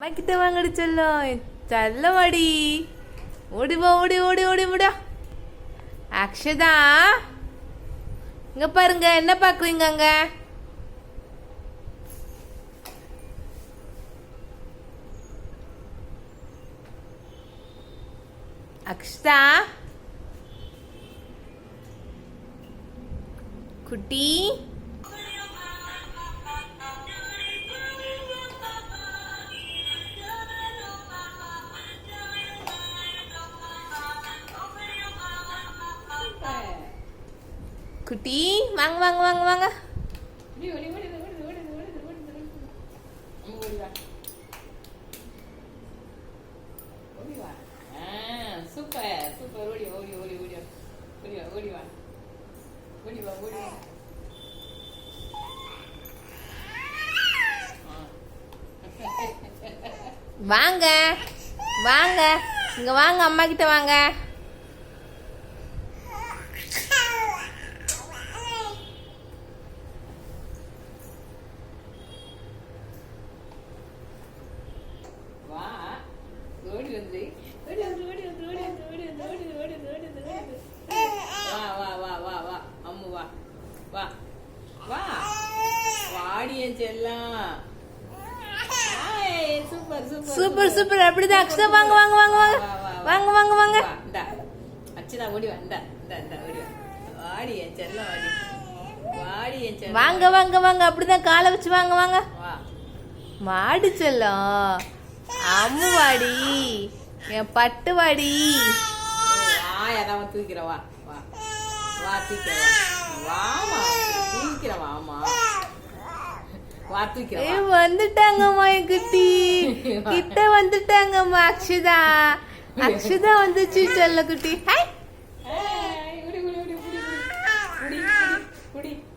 அம்மாக்கிட்ட வாங்கடி செல்லம். செல்லவாடி ஓடிவா ஓடி ஓடி ஓடி விடா அக்ஷதா. இங்க பாருங்க என்ன பாக்குறீங்க அங்க? அக்ஷதா. குட்டி. குட்டி வாங்க வாங்க வாங்க வாங்க சூப்பர் சூப்பர் ஓடி ஓடி ஓடி ஓடி ஓடி வா ஓடி வா ஓடி வா ஓடி வா வாங்க வாங்க இங்க வாங்க அம்மா கிட்ட வாங்க. வா வா வா வா வா அம்மு வா வா வா வாடியன் செல்லாம் சூப்பர் சூப்பர் அப்படிதான் அக்ஷா வாங்க வாங்க வாங்க வாங்க வாங்க வாங்க வாங்க இந்தா அர்ச்சனா ஓடி வா இந்தா வாடி என் செல்லம் வாங்க வாங்க வாங்க அப்படிதான் காலை வச்சு வாங்க வாங்க மாடு செல்லம் அம்முவாடி என் பட்டுவாடி. யாராவது தூக்கிறவா வா வா. தூக்கிறவா வாமா தூக்கிறவா ஆமா வந்துட்டாங்கம்மா என் குட்டி. கிட்ட வந்துட்டாங்கம்மா அக்ஷதா. அக்ஷதா வந்துச்சு சொல்ல குட்டி. ஹாய்